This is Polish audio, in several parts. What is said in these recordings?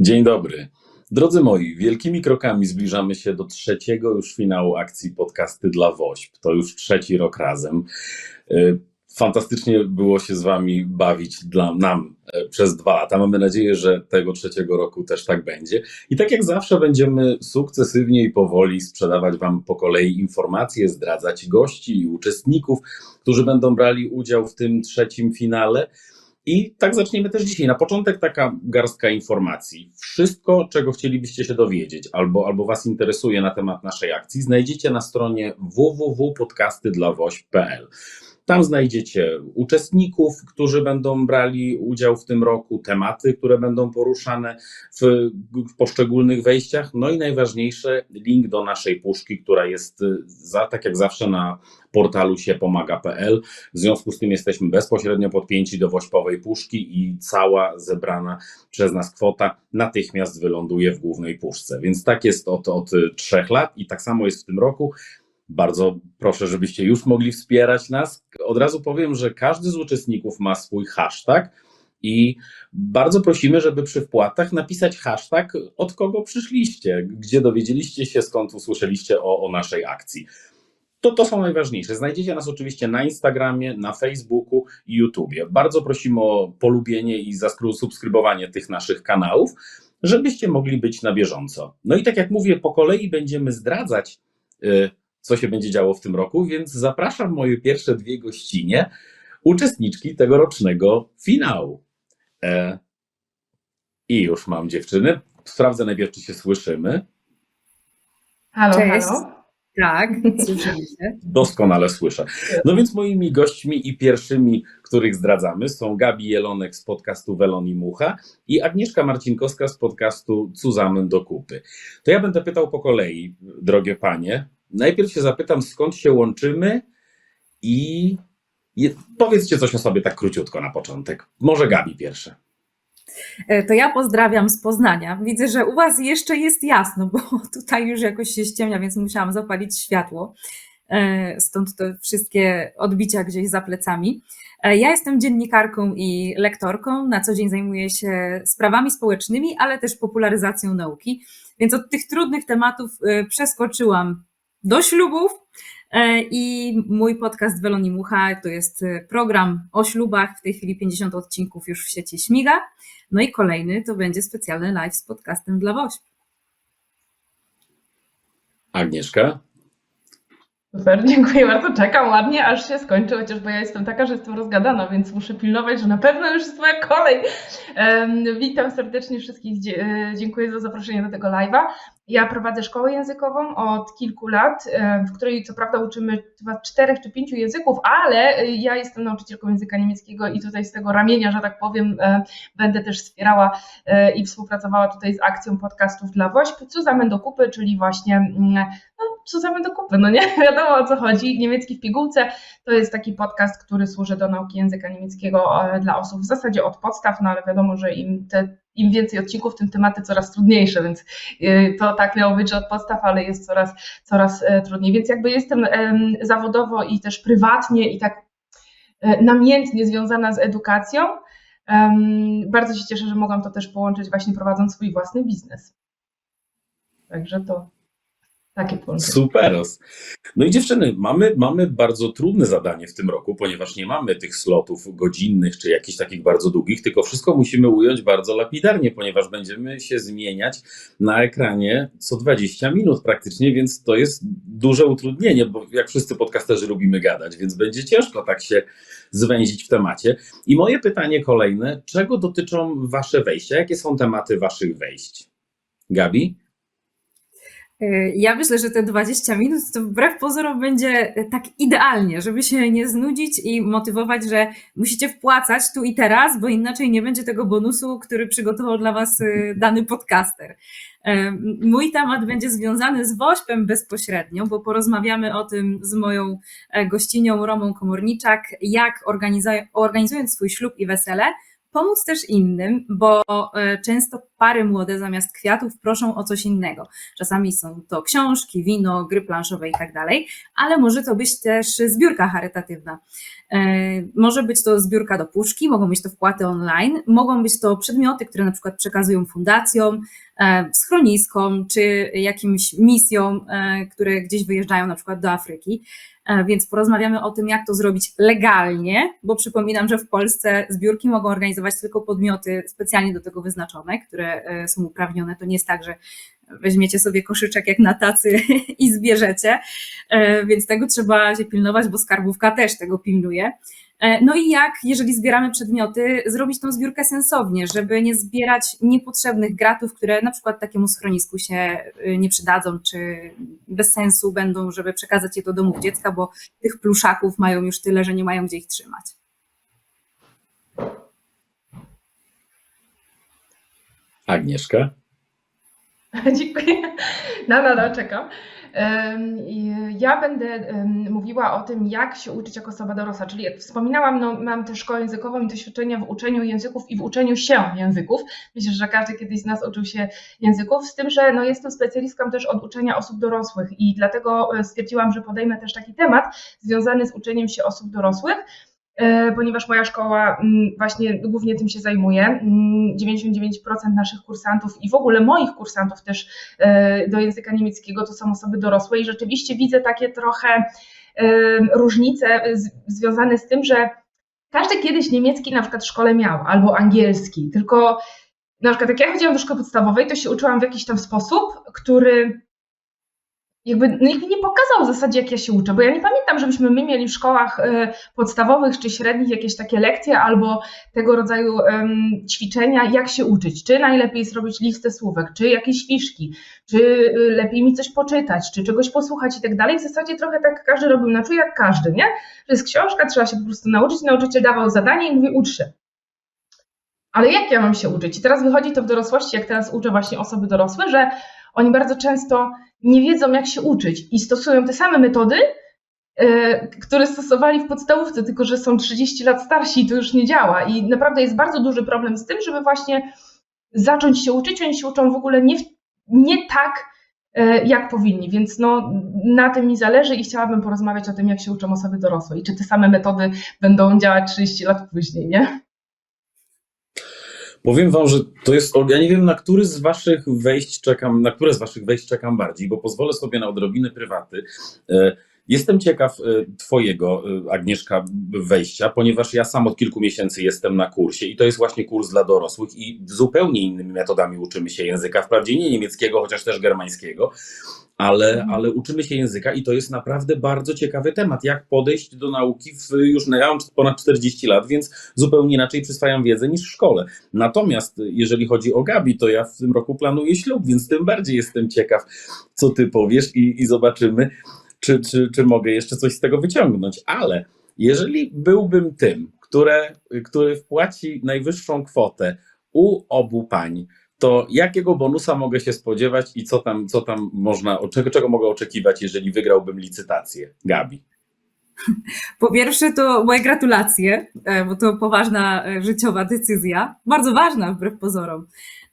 Dzień dobry. Drodzy moi, wielkimi krokami zbliżamy się do trzeciego już finału akcji Podcasty dla WOŚP. To już trzeci rok razem. Y, Fantastycznie było się z Wami bawić dla nam e, przez dwa lata. Mamy nadzieję, że tego trzeciego roku też tak będzie. I tak jak zawsze będziemy sukcesywnie i powoli sprzedawać Wam po kolei informacje, zdradzać gości i uczestników, którzy będą brali udział w tym trzecim finale. I tak zaczniemy też dzisiaj. Na początek taka garstka informacji. Wszystko, czego chcielibyście się dowiedzieć albo, albo Was interesuje na temat naszej akcji, znajdziecie na stronie www.podcastydlawoś.pl. Tam znajdziecie uczestników, którzy będą brali udział w tym roku, tematy, które będą poruszane w, poszczególnych wejściach. No i najważniejsze, link do naszej puszki, która jest za, tak jak zawsze na portalu siepomaga.pl. W związku z tym jesteśmy bezpośrednio podpięci do wośpowej puszki i cała zebrana przez nas kwota natychmiast wyląduje w głównej puszce. Więc tak jest od, od trzech lat i tak samo jest w tym roku. Bardzo proszę, żebyście już mogli wspierać nas. Od razu powiem, że każdy z uczestników ma swój hashtag i bardzo prosimy, żeby przy wpłatach napisać hashtag, od kogo przyszliście, gdzie dowiedzieliście się, skąd usłyszeliście o, o naszej akcji. To, to są najważniejsze. Znajdziecie nas oczywiście na Instagramie, na Facebooku i YouTubie. Bardzo prosimy o polubienie i zasubskrybowanie tych naszych kanałów, żebyście mogli być na bieżąco. No i tak jak mówię, po kolei będziemy zdradzać. Co się będzie działo w tym roku, więc zapraszam moje pierwsze dwie gościnie, uczestniczki tegorocznego finału. E, I już mam dziewczyny. Sprawdzę najpierw, czy się słyszymy. Halo, Cześć. halo. Tak, słyszymy się. Doskonale słyszę. No więc moimi gośćmi i pierwszymi, których zdradzamy, są Gabi Jelonek z podcastu Welon i Mucha i Agnieszka Marcinkowska z podcastu Cuzamen do kupy. To ja będę pytał po kolei, drogie panie. Najpierw się zapytam, skąd się łączymy i powiedzcie coś o sobie tak króciutko na początek. Może Gabi pierwsze. E, To ja pozdrawiam z Poznania. Widzę, że u Was jeszcze jest jasno, bo tutaj już jakoś się ściemnia, więc musiałam zapalić światło. E, Stąd te wszystkie odbicia gdzieś za plecami. E, Ja jestem dziennikarką i lektorką. Na co dzień zajmuję się sprawami społecznymi, ale też popularyzacją nauki. Więc od tych trudnych tematów przeskoczyłam do ślubów. E, I mój podcast Welon i Mucha to jest e, program o ślubach. W tej chwili 50 odcinków już w sieci śmiga. No i kolejny to będzie specjalny live z podcastem dla WOŚP. Agnieszka? Super, dziękuję bardzo. Czekam ładnie, aż się skończy, chociaż bo ja jestem taka, że jestem rozgadana, więc muszę pilnować, że na pewno już jest moja kolej. Witam serdecznie wszystkich. E, dziękuję za zaproszenie do tego live'a. Ja prowadzę szkołę językową od kilku lat, w której co prawda uczymy chyba czterech czy pięciu języków, ale e, ja jestem nauczycielką języka niemieckiego i tutaj z tego ramienia, że tak powiem, e, będę też wspierała i współpracowała tutaj z akcją podcastów dla WOŚP, co do kupy, czyli właśnie mm, no, zamian do kupy, no nie wiadomo o co chodzi. Niemiecki w pigułce to jest taki podcast, który służy do nauki języka niemieckiego e, dla osób w zasadzie od podstaw, no ale wiadomo, że im, te, im więcej odcinków, tym tematy coraz trudniejsze, więc e, to tak miało być, od podstaw, ale jest coraz, coraz e, trudniej. Więc jakby jestem em, zawodowo i też prywatnie i tak namiętnie związana z edukacją. Bardzo się cieszę, że mogłam to też połączyć właśnie prowadząc swój własny biznes. Także to takie połączenie. Superos. No i dziewczyny, mamy, mamy bardzo trudne zadanie w tym roku, ponieważ nie mamy tych slotów godzinnych czy jakichś takich bardzo długich, tylko wszystko musimy ująć bardzo lapidarnie, ponieważ będziemy się zmieniać na ekranie co 20 minut praktycznie, więc to jest duże utrudnienie, bo jak wszyscy podcasterzy lubimy gadać, więc będzie ciężko tak się zwęzić w temacie. I moje pytanie kolejne, czego dotyczą wasze wejścia? Jakie są tematy waszych wejść? Gabi? Y, Ja myślę, że te 20 minut to wbrew pozorom będzie tak idealnie, żeby się nie znudzić i motywować, że musicie wpłacać tu i teraz, bo inaczej nie będzie tego bonusu, który przygotował dla Was y, dany podcaster. Y, Mój temat będzie związany z WOŚP-em bezpośrednio, bo porozmawiamy o tym z moją e, gościnią Romą Komorniczak, jak organizując swój ślub i wesele, pomóc też innym, bo e, często pary młode zamiast kwiatów proszą o coś innego. Czasami są to książki, wino, gry planszowe i tak dalej, ale może to być też zbiórka charytatywna. E, Może być to zbiórka do puszki, mogą być to wpłaty online, mogą być to przedmioty, które na przykład przekazują fundacjom, e, schroniskom czy jakimś misjom, które gdzieś wyjeżdżają na przykład do Afryki. E, Więc porozmawiamy o tym, jak to zrobić legalnie, bo przypominam, że w Polsce zbiórki mogą organizować tylko podmioty specjalnie do tego wyznaczone, które e, są uprawnione. To nie jest tak, że weźmiecie sobie koszyczek jak na tacy i zbierzecie, E, więc tego trzeba się pilnować, bo skarbówka też tego pilnuje. E, No i jak, jeżeli zbieramy przedmioty, zrobić tą zbiórkę sensownie, żeby nie zbierać niepotrzebnych gratów, które na przykład takiemu schronisku się y, nie przydadzą, czy bez sensu będą, żeby przekazać je do domów dziecka, bo tych pluszaków mają już tyle, że nie mają gdzie ich trzymać. Agnieszka? Dziękuję. No, no, no, czekam. Ja będę mówiła o tym, jak się uczyć jako osoba dorosła. Czyli jak wspominałam, no, mam też szkołę językową i doświadczenia w uczeniu języków i w uczeniu się języków. Myślę, że każdy kiedyś z nas uczył się języków, z tym, że no, jestem specjalistką też od uczenia osób dorosłych i dlatego e, stwierdziłam, że podejmę też taki temat związany z uczeniem się osób dorosłych. E, Ponieważ moja szkoła mm, właśnie głównie tym się zajmuje. Mm, 99% naszych kursantów i w ogóle moich kursantów też e, do języka niemieckiego to są osoby dorosłe i rzeczywiście widzę takie trochę e, różnice związane z tym, że każdy kiedyś niemiecki na przykład w szkole miał albo angielski, tylko na przykład jak ja chodziłam do szkoły podstawowej, to się uczyłam w jakiś tam sposób, który jakby no, jakby nie pokazał w zasadzie, jak ja się uczę, bo ja nie pamiętam, żebyśmy my mieli w szkołach e, podstawowych czy średnich jakieś takie lekcje albo tego rodzaju ćwiczenia, jak się uczyć, czy najlepiej zrobić listę słówek, czy jakieś fiszki, czy y, lepiej mi coś poczytać, czy czegoś posłuchać i tak dalej. W zasadzie trochę tak każdy robił na czuj jak każdy, nie? Że jest książka, trzeba się po prostu nauczyć, nauczyciel dawał zadanie i mówi ucz się. Ale jak ja mam się uczyć? I teraz wychodzi to w dorosłości, jak teraz uczę właśnie osoby dorosłe, że oni bardzo często nie wiedzą, jak się uczyć i stosują te same metody, e, które stosowali w podstawówce, tylko że są 30 lat starsi i to już nie działa. I naprawdę jest bardzo duży problem z tym, żeby właśnie zacząć się uczyć. Oni się uczą w ogóle nie, nie tak, e, jak powinni, więc no, na tym mi zależy i chciałabym porozmawiać o tym, jak się uczą osoby dorosłe i czy te same metody będą działać 30 lat później, nie? Powiem wam, że to jest. Ja nie wiem, na który z waszych wejść czekam, na które z waszych wejść czekam bardziej, bo pozwolę sobie na odrobinę prywaty. E, Jestem ciekaw e, Twojego, e, Agnieszka, wejścia, ponieważ ja sam od kilku miesięcy jestem na kursie i to jest właśnie kurs dla dorosłych i zupełnie innymi metodami uczymy się języka. Wprawdzie nie niemieckiego, chociaż też germańskiego, ale, Mhm. ale uczymy się języka i to jest naprawdę bardzo ciekawy temat. Jak podejść do nauki w już no ja mam ponad 40 lat, więc zupełnie inaczej przyswajam wiedzę niż w szkole. Natomiast y, jeżeli chodzi o Gabi, to ja w tym roku planuję ślub, więc tym bardziej jestem ciekaw, co ty powiesz i, i zobaczymy, czy, czy, czy mogę jeszcze coś z tego wyciągnąć. Ale jeżeli byłbym tym, które, który wpłaci najwyższą kwotę u obu pań, to jakiego bonusa mogę się spodziewać i co tam, co tam można, czego, czego mogę oczekiwać, jeżeli wygrałbym licytację? Gabi. Po pierwsze, to moje gratulacje, e, bo to poważna e, życiowa decyzja, bardzo ważna wbrew pozorom.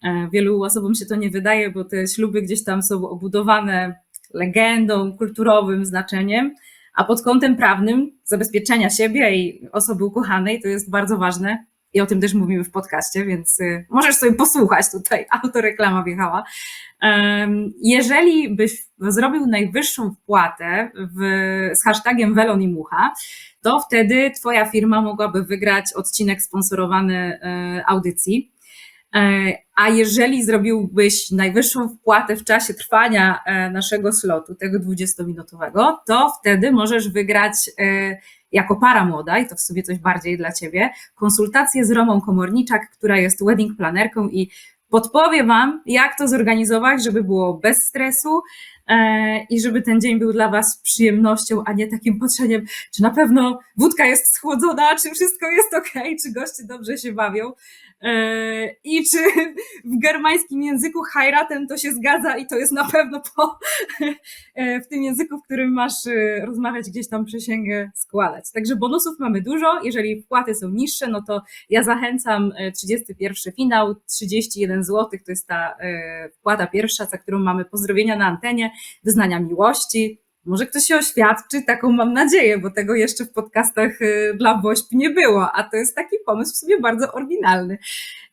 E, Wielu osobom się to nie wydaje, bo te śluby gdzieś tam są obudowane legendą, kulturowym znaczeniem, a pod kątem prawnym zabezpieczenia siebie i osoby ukochanej to jest bardzo ważne. I o tym też mówimy w podcaście, więc y, możesz sobie posłuchać tutaj, autoreklama wjechała. Jeżeli byś zrobił najwyższą wpłatę w, z hashtagiem Welon i Mucha, to wtedy Twoja firma mogłaby wygrać odcinek sponsorowany e, audycji. A jeżeli zrobiłbyś najwyższą wpłatę w czasie trwania e, naszego slotu, tego 20-minutowego, to wtedy możesz wygrać e, jako para młoda, i to w sobie coś bardziej dla Ciebie, konsultację z Romą Komorniczak, która jest wedding planerką i podpowie Wam, jak to zorganizować, żeby było bez stresu e, i żeby ten dzień był dla Was przyjemnością, a nie takim patrzeniem, czy na pewno wódka jest schłodzona, czy wszystko jest ok, czy goście dobrze się bawią. E, I czy w germańskim języku hajratem to się zgadza i to jest na pewno po, e, w tym języku, w którym masz e, rozmawiać, gdzieś tam przysięgę składać. Także bonusów mamy dużo. Jeżeli wpłaty są niższe, no to ja zachęcam e, 31 finał, 31 zł to jest ta wpłata pierwsza, za którą mamy pozdrowienia na antenie, wyznania miłości. Może ktoś się oświadczy, taką mam nadzieję, bo tego jeszcze w podcastach e, dla WOŚP nie było, a to jest taki pomysł w sumie bardzo oryginalny.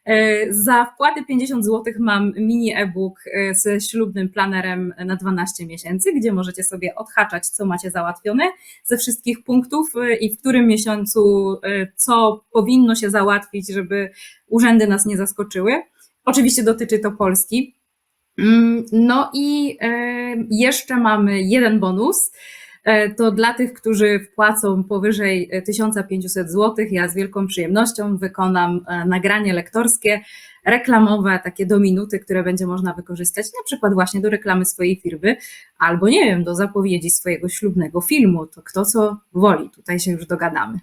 E, Za wpłaty 50 zł mam mini e-book e, ze ślubnym planerem na 12 miesięcy, gdzie możecie sobie odhaczać, co macie załatwione ze wszystkich punktów e, i w którym miesiącu e, co powinno się załatwić, żeby urzędy nas nie zaskoczyły. Oczywiście dotyczy to Polski. Mm, No i e, jeszcze mamy jeden bonus. E, To dla tych, którzy wpłacą powyżej e, 1500 zł, ja z wielką przyjemnością wykonam e, nagranie lektorskie, reklamowe, takie do minuty, które będzie można wykorzystać na przykład właśnie do reklamy swojej firmy, albo nie wiem, do zapowiedzi swojego ślubnego filmu. To kto co woli, tutaj się już dogadamy.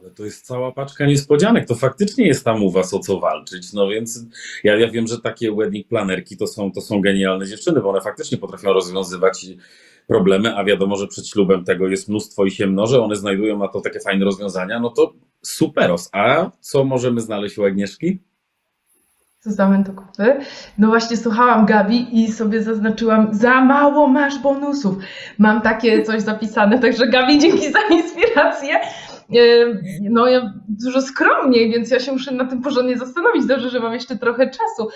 Ale to jest cała paczka niespodzianek. To faktycznie jest tam u was o co walczyć. No więc ja, ja wiem, że takie wedding planerki to są, to są genialne dziewczyny, bo one faktycznie potrafią rozwiązywać problemy, a wiadomo, że przed ślubem tego jest mnóstwo i się mnoży. One znajdują na to takie fajne rozwiązania. No to superos. A co możemy znaleźć u Agnieszki? Zostałem do kupy. No właśnie słuchałam Gabi i sobie zaznaczyłam, za mało masz bonusów. Mam takie coś zapisane, także Gabi, dzięki za inspirację. Yy, No ja dużo skromniej, więc ja się muszę na tym porządnie zastanowić. Dobrze, że mam jeszcze trochę czasu.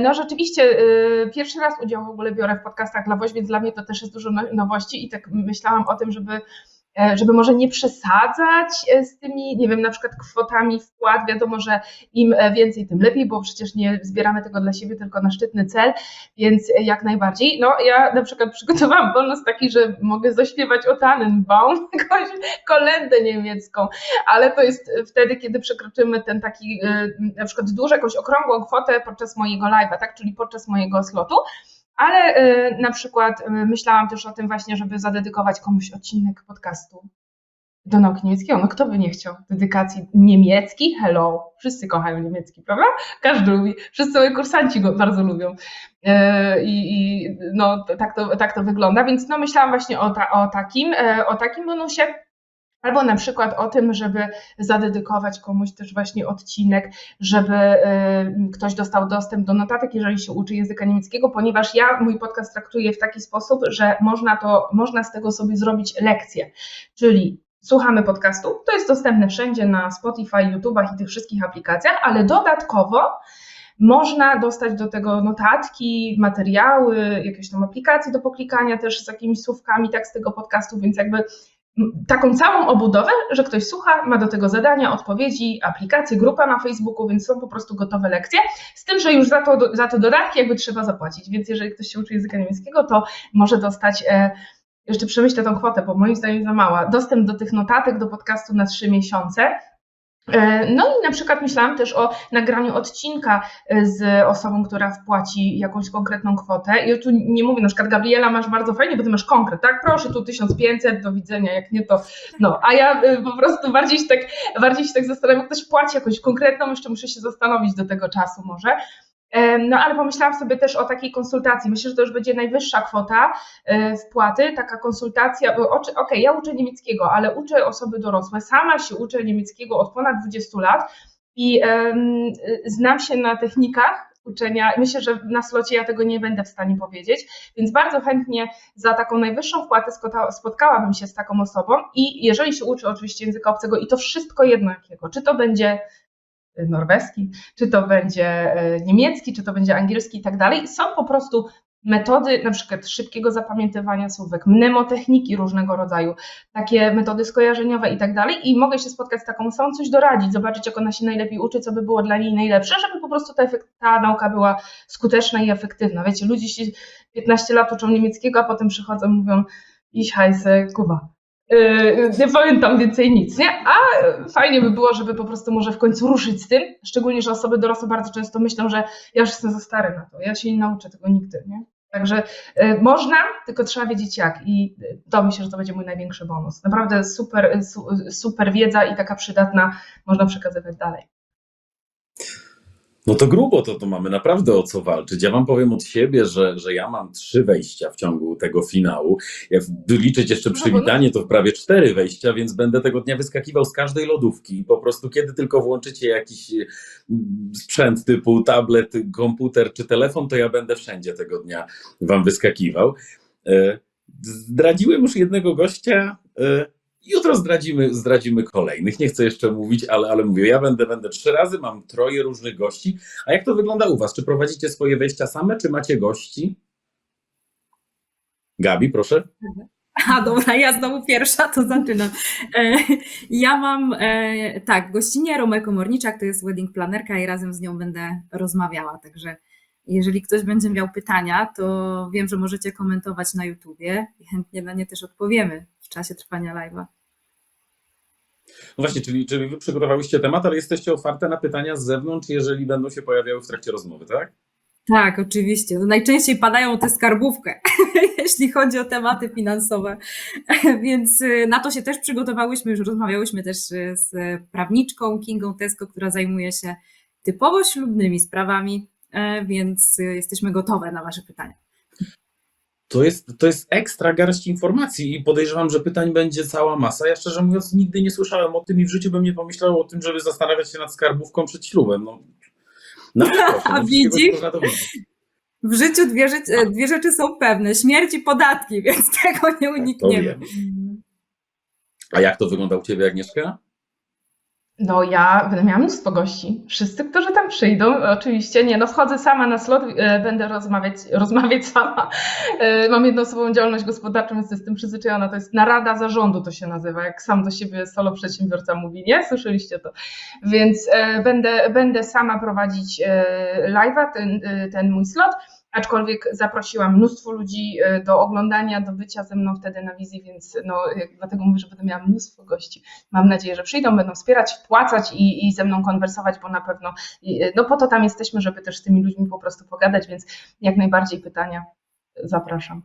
No rzeczywiście, yy, pierwszy raz udział w ogóle biorę w podcastach dla WOŚ, więc dla mnie to też jest dużo no- nowości i tak myślałam o tym, żeby e, żeby może nie przesadzać e, z tymi, nie wiem, na przykład kwotami wpłat. Wiadomo, że im e, więcej, tym lepiej, bo przecież nie zbieramy tego dla siebie, tylko na szczytny cel, więc e, jak najbardziej. No, ja na przykład przygotowałam bonus taki, że mogę zaśpiewać o Tannenbaum, jakąś kolendę niemiecką, ale to jest wtedy, kiedy przekroczymy ten taki, e, na przykład dużą, jakąś okrągłą kwotę podczas mojego live'a, tak, czyli podczas mojego slotu. Ale y, na przykład y, myślałam też o tym właśnie, żeby zadedykować komuś odcinek podcastu do nauki niemieckiego. No kto by nie chciał dedykacji niemiecki? Hello. Wszyscy kochają niemiecki, prawda? Każdy lubi. Wszyscy moi kursanci go bardzo lubią. Y, I, i no tak to, tak to wygląda. Więc no myślałam właśnie o, ta, o takim, o takim bonusie. Albo na przykład o tym, żeby zadedykować komuś też właśnie odcinek, żeby y, ktoś dostał dostęp do notatek, jeżeli się uczy języka niemieckiego, ponieważ ja mój podcast traktuję w taki sposób, że można to, można z tego sobie zrobić lekcję. Czyli słuchamy podcastu, to jest dostępne wszędzie na Spotify, YouTubach i tych wszystkich aplikacjach, ale dodatkowo można dostać do tego notatki, materiały, jakieś tam aplikacje do poklikania też z jakimiś słówkami tak z tego podcastu, więc jakby taką całą obudowę, że ktoś słucha, ma do tego zadania, odpowiedzi, aplikacje, grupa na Facebooku, więc są po prostu gotowe lekcje, z tym, że już za to, za to dodatki jakby trzeba zapłacić, więc jeżeli ktoś się uczy języka niemieckiego, to może dostać, e, jeszcze przemyślę tą kwotę, bo moim zdaniem za mała, dostęp do tych notatek do podcastu na trzy miesiące, No i na przykład myślałam też o nagraniu odcinka e, z osobą, która wpłaci jakąś konkretną kwotę. I tu nie mówię, na przykład Gabriela masz bardzo fajnie, bo ty masz konkret, tak? Proszę, tu 1500, do widzenia, jak nie to. No, a ja e, po prostu bardziej się tak, bardziej się tak zastanawiam, jak ktoś płaci jakąś konkretną, jeszcze muszę się zastanowić do tego czasu może. No ale pomyślałam sobie też o takiej konsultacji. Myślę, że to już będzie najwyższa kwota e, wpłaty, taka konsultacja. Okej, ja uczę niemieckiego, ale uczę osoby dorosłe. Sama się uczę niemieckiego od ponad 20 lat i y, znam się na technikach uczenia. Myślę, że na slocie ja tego nie będę w stanie powiedzieć, więc bardzo chętnie za taką najwyższą wpłatę spotkałabym się z taką osobą i jeżeli się uczy oczywiście języka obcego i to wszystko jedno jakiego, czy to będzie norweski, czy to będzie e, niemiecki, czy to będzie angielski i tak dalej. Są po prostu metody na przykład szybkiego zapamiętywania słówek, mnemotechniki różnego rodzaju, takie metody skojarzeniowe i tak dalej i mogę się spotkać z taką osobą, coś doradzić, zobaczyć jak ona się najlepiej uczy, co by było dla niej najlepsze, żeby po prostu ta, ta nauka była skuteczna i efektywna. Wiecie, ludzie się 15 lat uczą niemieckiego, a potem przychodzą i mówią ich hajse, kuba. Yy, nie pamiętam więcej nic, nie? A fajnie by było, żeby po prostu może w końcu ruszyć z tym, szczególnie, że osoby dorosłe bardzo często myślą, że ja już jestem za stary na to, ja się nie nauczę tego nigdy, nie? Także y, można, tylko trzeba wiedzieć jak. I y, to myślę, że to będzie mój największy bonus. Naprawdę super, y, su, super wiedza i taka przydatna, można przekazywać dalej. No to grubo, to, to mamy naprawdę o co walczyć. Ja wam powiem od siebie, że, że ja mam trzy wejścia w ciągu tego finału. Jak liczyć jeszcze No, przywitanie, to prawie cztery wejścia, więc będę tego dnia wyskakiwał z każdej lodówki. Po prostu kiedy tylko włączycie jakiś mm, sprzęt typu tablet, komputer czy telefon, to ja będę wszędzie tego dnia wam wyskakiwał. E, Zdradziłem już jednego gościa. Jutro zdradzimy, zdradzimy kolejnych. Nie chcę jeszcze mówić, ale, ale mówię, ja będę, będę trzy razy, mam troje różnych gości. A jak to wygląda u Was? Czy prowadzicie swoje wejścia same, czy macie gości? Gabi, proszę. A dobra, ja znowu pierwsza, to zaczynam. E, Ja mam, e, tak, gościnie Romę Komorniczak, to jest wedding planerka i razem z nią będę rozmawiała, także jeżeli ktoś będzie miał pytania, to wiem, że możecie komentować na YouTubie i chętnie na nie też odpowiemy w czasie trwania live'a. No właśnie, czyli, czyli Wy przygotowałyście temat, ale jesteście otwarte na pytania z zewnątrz, jeżeli będą się pojawiały w trakcie rozmowy, tak? Tak, oczywiście. No najczęściej padają te skarbówkę, jeśli chodzi o tematy finansowe. Więc y, na to się też przygotowałyśmy, już rozmawiałyśmy też y, z prawniczką Kingą Tesco, która zajmuje się typowo ślubnymi sprawami, e, więc y, jesteśmy gotowe na Wasze pytania. To jest, to jest ekstra garść informacji i podejrzewam, że pytań będzie cała masa. Ja szczerze mówiąc nigdy nie słyszałem o tym i w życiu bym nie pomyślał o tym, żeby zastanawiać się nad skarbówką przed ślubem. No, no proszę, no, widzisz? W życiu dwie, rzeczy- e, dwie rzeczy są pewne: śmierć i podatki, więc tego nie to unikniemy. A jak to wygląda u Ciebie, Agnieszka? No ja będę miała mnóstwo gości. Wszyscy, którzy tam przyjdą, oczywiście nie, no wchodzę sama na slot, e, będę rozmawiać, rozmawiać sama. E, Mam jednoosobową działalność gospodarczą, więc jestem przyzwyczajona, to jest narada zarządu to się nazywa, jak sam do siebie solo przedsiębiorca mówi, nie? Słyszeliście to? Więc e, będę, będę sama prowadzić live'a, ten, ten mój slot, aczkolwiek zaprosiłam mnóstwo ludzi e, do oglądania, do bycia ze mną wtedy na wizji, więc no, e, dlatego mówię, że będę miała mnóstwo gości. Mam nadzieję, że przyjdą, będą wspierać, wpłacać i, i ze mną konwersować, bo na pewno, i, no po to tam jesteśmy, żeby też z tymi ludźmi po prostu pogadać, więc jak najbardziej pytania zapraszam.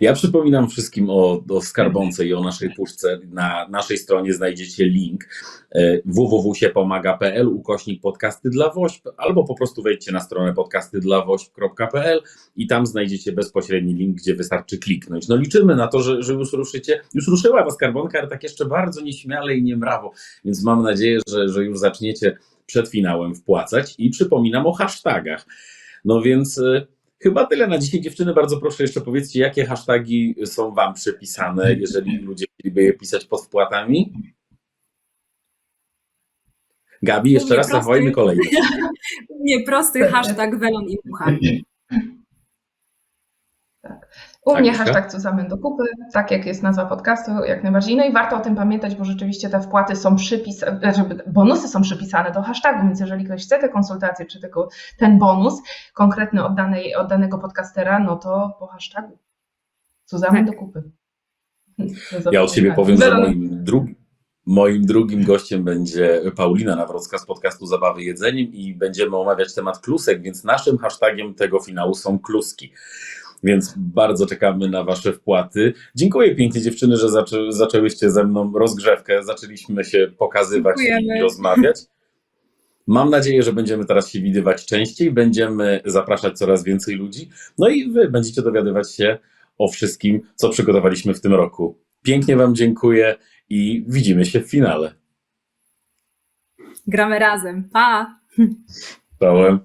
Ja przypominam wszystkim o, o skarbonce i o naszej puszce. Na naszej stronie znajdziecie link e, www.siepomaga.pl ukośnik podcasty dla WOŚP albo po prostu wejdźcie na stronę podcastydlawośp.pl i tam znajdziecie bezpośredni link, gdzie wystarczy kliknąć. No liczymy na to, że, że już ruszycie. Już ruszyła was skarbonka, ale tak jeszcze bardzo nieśmiale i niemrawo, więc mam nadzieję, że, że już zaczniecie przed finałem wpłacać i przypominam o hashtagach. No więc e, Chyba tyle na dzisiaj. Dziewczyny, bardzo proszę jeszcze powiedzcie, jakie hasztagi są Wam przypisane, jeżeli ludzie chcieliby je pisać pod wpłatami? Gabi, jeszcze raz prosty. zawołajmy kolejny. Nieprosty hashtag welon i mucha. U mnie Agnieszka? hashtag Cuzamy do kupy, tak jak jest nazwa podcastu, jak najbardziej. No i warto o tym pamiętać, bo rzeczywiście te wpłaty są przypisane, znaczy bonusy są przypisane do hashtagu, więc jeżeli ktoś chce te konsultacje, czy tylko ten bonus konkretny od, danej, od danego podcastera, no to po hashtagu Cuzamy Tak. do kupy. Ja od siebie powiem, że moim drugim, moim drugim gościem będzie Paulina Nawrocka z podcastu Zabawy Jedzeniem i będziemy omawiać temat klusek, więc naszym hashtagiem tego finału są kluski. Więc bardzo czekamy na Wasze wpłaty. Dziękuję pięknie dziewczyny, że zaczę, zaczęłyście ze mną rozgrzewkę. Zaczęliśmy się pokazywać i Dziękujemy. rozmawiać. Mam nadzieję, że będziemy teraz się widywać częściej, będziemy zapraszać coraz więcej ludzi. No i Wy będziecie dowiadywać się o wszystkim, co przygotowaliśmy w tym roku. Pięknie Wam dziękuję i widzimy się w finale. Gramy razem. Pa! Czołem.